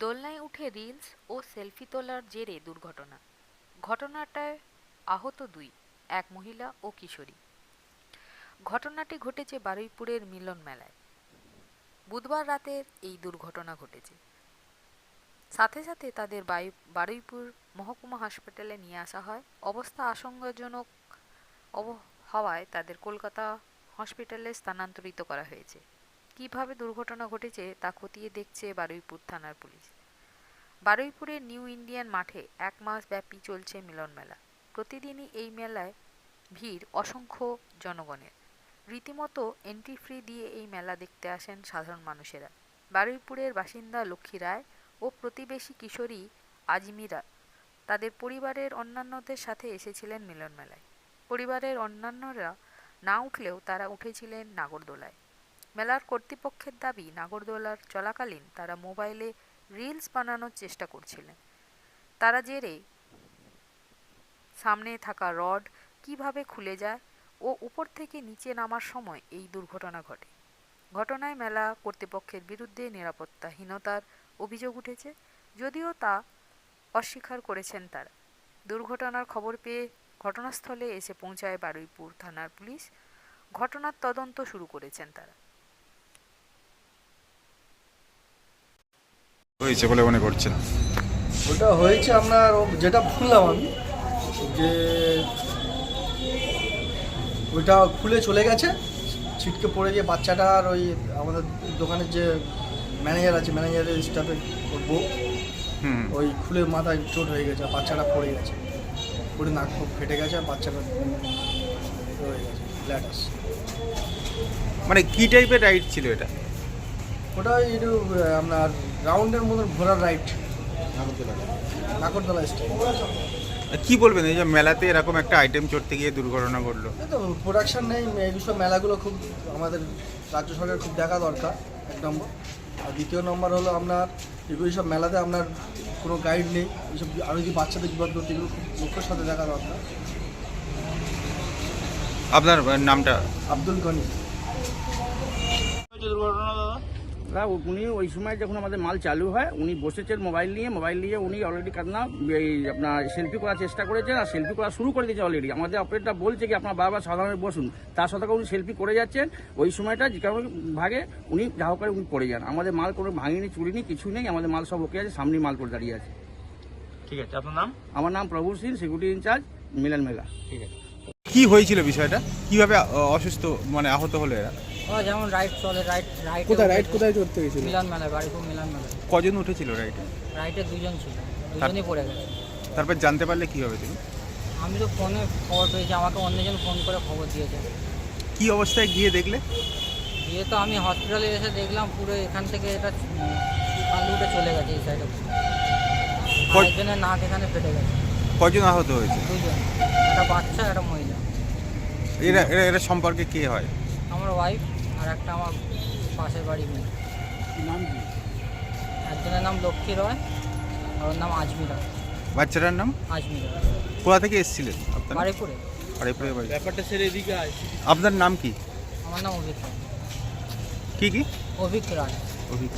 দোলনায় উঠে রিলস ও সেলফি তোলার জেরে দুর্ঘটনা। ঘটনাটায় আহত দুই, এক মহিলা ও কিশোরী। ঘটনাটি ঘটেছে বারুইপুরের মিলন মেলায়। বুধবার রাতের এই দুর্ঘটনা ঘটেছে। সাথে সাথে তাদের বারুইপুর মহকুমা হাসপাতালে নিয়ে আসা হয়। অবস্থা আশঙ্কাজনক হওয়ায় তাদের কলকাতা হসপিটালে স্থানান্তরিত করা হয়েছে। কীভাবে দুর্ঘটনা ঘটেছে তা খতিয়ে দেখছে বারুইপুর থানার পুলিশ। বারুইপুরের নিউ ইন্ডিয়ান মাঠে এক মাস ব্যাপী চলছে মিলন মেলা। প্রতিদিনই এই মেলায় ভিড় অসংখ্য জনগণের। রীতিমতো এন্ট্রি ফ্রি দিয়ে এই মেলা দেখতে আসেন সাধারণ মানুষেরা। বারুইপুরের বাসিন্দা লক্ষ্মী রায় ও প্রতিবেশী কিশোরী আজমিরা তাদের পরিবারের অন্যান্যদের সাথে এসেছিলেন মিলন মেলায়। পরিবারের অন্যান্যরা না উঠলেও তারা উঠেছিলেন নাগরদোলায়। মেলার কর্তৃপক্ষের দাবি, নাগরদোলার চলাকালীন তারা মোবাইলে রিলস বানানোর চেষ্টা করছিলেন। তারা জেরে সামনে থাকা রড কীভাবে খুলে যায় ও উপর থেকে নিচে নামার সময় এই দুর্ঘটনা ঘটে। ঘটনায় মেলা কর্তৃপক্ষের বিরুদ্ধে নিরাপত্তাহীনতার অভিযোগ উঠেছে, যদিও তা অস্বীকার করেছেন তারা। দুর্ঘটনার খবর পেয়ে ঘটনাস্থলে এসে পৌঁছায় বারুইপুর থানার পুলিশ। ঘটনার তদন্ত শুরু করেছেন তারা। হয়েছে বলে মনে করছেন? ওটা হয়েছে আপনার যেটা শুনলাম আমি যে ওইটা খুলে চলে গেছে ছিটকে পড়ে গিয়ে বাচ্চাটার ওই আমাদের দোকানের যে ম্যানেজার আছে ম্যানেজারের স্টাফে ওর বউ হুম। ওই খুলে মাথায় চোট হয়ে গেছে আর বাচ্চাটা পড়ে গেছে। পড়ে নাক ফেটে গেছে আর বাচ্চাটা হয়ে গেছে মানে কি টাইপের রাইড ছিল এটা? ওটা একটু আপনার রাউন্ডের মতন ঘোরার রাইট নাকরদোলা স্টাইল কি বলবেন এই যে মেলাতে এরকম একটা আইটেম চড়তে গিয়ে দুর্ঘটনা ঘটলো? তো প্রোডাকশন নেই এই এইসব মেলাগুলো খুব আমাদের রাজ্য সরকারের খুব দেখা দরকার এক নম্বর। আর দ্বিতীয় নম্বর হলো আপনার এগুলো সব মেলাতে আপনার কোনো গাইড নেই এইসব আরও যদি বাচ্চাদের বিপদ করতে এগুলো খুব লক্ষ্যের সাথে দেখা দরকার। আপনার নামটা? আব্দুল গনি। না উনি ওই সময় যখন আমাদের মাল চালু হয় উনি বসেছেন মোবাইল নিয়ে মোবাইল নিয়ে উনি অলরেডি কান্না এই আপনার সেলফি করার চেষ্টা করেছেন আর সেলফি করা শুরু করে দিয়েছে অলরেডি আমাদের অপারেটর বলছে কি আপনার বারবার সাধারণ বসুন। তার সাথে উনি সেলফি করে যাচ্ছেন। ওই সময়টা যে কারণে ভাগে উনি যা হোক করে উনি পড়ে যান। আমাদের মাল কোনো ভাঙিনি চুরিনি কিছু নেই। আমাদের মাল সব ওকে আছে সামনে মাল করে দাঁড়িয়ে আছে। ঠিক আছে আপনার নাম? আমার নাম প্রভু সিং সিকিউরিটি ইনচার্জ মিলন মেলা। ঠিক আছে। কি হয়েছিল বিষয়টা? কীভাবে অসুস্থ মানে আহত হলো এরা? যেমন রাইড চলে রাইড রাইড কোথায় রাইড কোথায় চড়তে গেছিল? মিলন মেলায় বাড়িপুর মিলন মেলায়। কজন উঠেছিল রাইডে রাইডে দুজন ছিল দুজনই পড়ে গেছে। তারপর জানতে পারলে কি হবে তুমি? আমি তো ফোনে খবর পেয়েছি আমাকে অন্যজন ফোন করে খবর দিয়েছে। কি অবস্থায় গিয়ে দেখলে? দিয়ে তো আমি হসপিটালে এসে দেখলাম পুরো এখান থেকে এটা আলুটা চলে গেছে এই সাইডে একজনের নাক এখানে ফেটে গেছে। কজন আহত হয়েছে? দুজন। একটা বাচ্চা একটা মহিলা। এরা এরা এরা সম্পর্কে কে হয়? আমার ওয়াইফ আর একটা আমার পাশের বাড়ি মেয়ে। নাম কি? একজনের নাম লক্ষ্মী রয় আর ওর নাম আজমিরা। বাচ্চাটার নাম? আজমিরা। কোথা থেকে এসেছিলেন আপনার? বাড়িপুরে বাড়িপুরে বাড়ি। ব্যাপারটা ছেড়ে এদিকে আয়। আপনার নাম কি? আমার নাম অভিক কি কি? অভিক রায়। অভিক।